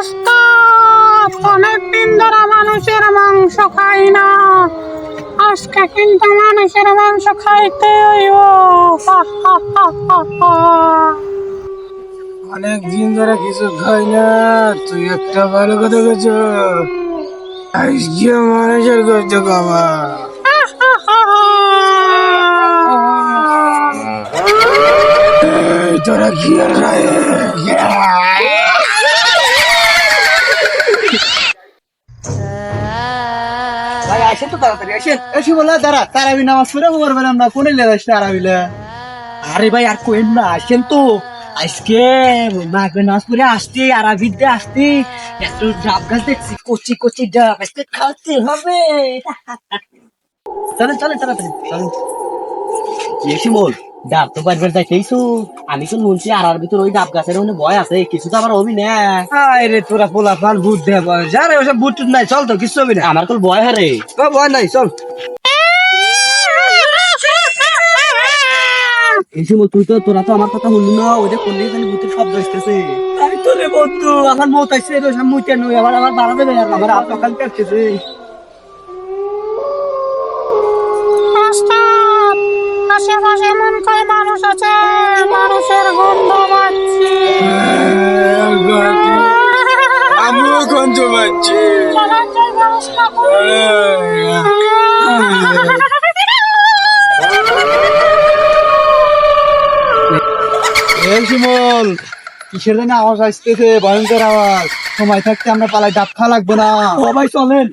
ওস্তাদ অনেকদিন ধরে মানুষের মাংস খাই না। আজকে কিন্তু মানুষের মাংস খাইতে হইব। অনেক দিন ধরে কিছু খাই না। তুই একটা ভালো কথা বলছ আজকে মানুষের করতে এই, তোরা কি আর ভাই, আসেন তো তাড়াতাড়ি, আসেন। এসে বলে, দাঁড়া, তারাবি নামাজ পড়ে ওর বেলা আমরা কোনে লে যাস তারাবিলে? আরে ভাই, আর কোয়েন না, আসেন তো। আজকে মাগবে নামাজ পড়ে আসতে আরাবিতে আসতে এত ডাব গাছ দেখছি, কচি কচি ডাব আজকে খাওয়াতে হবে। চলেন চলেন, তাড়াতাড়ি, চলেন। এসে বল ডাব তো বারবার যাইতেইছো আমি তো শুনছি আর আর ভিতর ওই ডাব গাছের মধ্যে ভয় আছে কিছু তো আমার হবি না। আরে তোরা পোলা ফাল ভূত দেব যারে ওসব ভূত টুত নাই চল তো কিছু হবে না। আমার তো ভয় হারে ও, ভয় নাই চল। সময় তুই তো তোরা তো আমার কথা শুনলি না ওইটা করলেই জানি ভূতের শব্দ আসতেছে। আমি তো রে বন্ধু আমার মত আসছে রে মুইতে নই আবার আমার বাড়া দেবে আর আমার হাত সকাল কাটতেছে আশেপাশে মন কয় মানুষ আছে? মানুষের গন্ধ পাচ্ছি। আমিও গন্ধ পাচ্ছি। করি। শিমল কিসের জন্য আওয়াজ আসতেছে? ভয়ঙ্কর আওয়াজ। সময় থাকতে আমরা পালাই ডাব খা লাগবো না। ও ভাই চলেন।